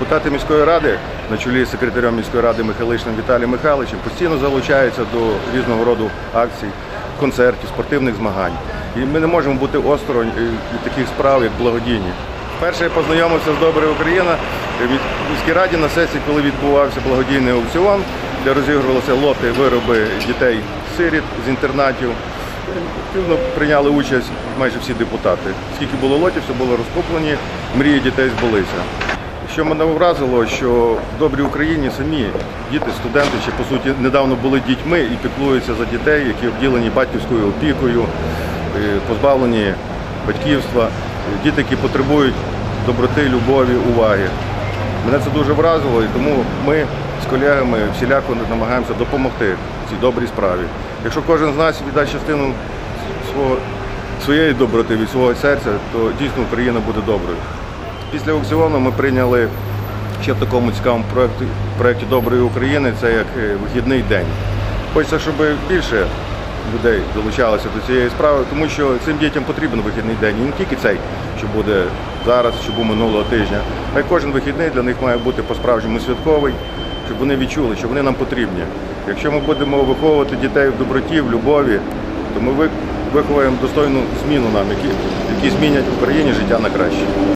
Депутати міської ради на чолі з секретарем міської ради Михайлишним Віталієм Михайловичем постійно залучаються до різного роду акцій, концертів, спортивних змагань. І ми не можемо бути осторонь е, таких справ, як благодійні. Перше я познайомився з Добре Україна від міській раді на сесії, коли відбувався благодійний аукціон, де розігрувалися лоти вироби дітей сиріт з інтернатів. Активно прийняли участь майже всі депутати. Скільки було лотів, все було розкуплені, мрії дітей збулися. Що мене вразило, що в добрій Україні самі діти, студенти ще по суті недавно були дітьми і піклуються за дітей, які обділені батьківською опікою, е, позбавлені батьківства, діти, які потребують доброти, любові, уваги. Мене це дуже вразило, і тому ми з колегами всіляко намагаємося допомогти цій добрій справі. Якщо кожен з нас віддасть частину свого, своєї доброти від свого серця, то дійсно Україна буде доброю. Після аукціону ми прийняли ще в такому цікавому проєкті, проєкті Доброї України, це як е, вихідний день. Хочеться, щоб більше людей долучалося до цієї справи, тому що цим дітям потрібен вихідний день. І не тільки цей, що буде зараз, що був минулого тижня, а й кожен вихідний для них має бути по-справжньому святковий, щоб вони відчули, що вони нам потрібні. Якщо ми будемо виховувати дітей в доброті, в любові, то ми виховуємо достойну зміну нам, які, які змінять в Україні життя на краще.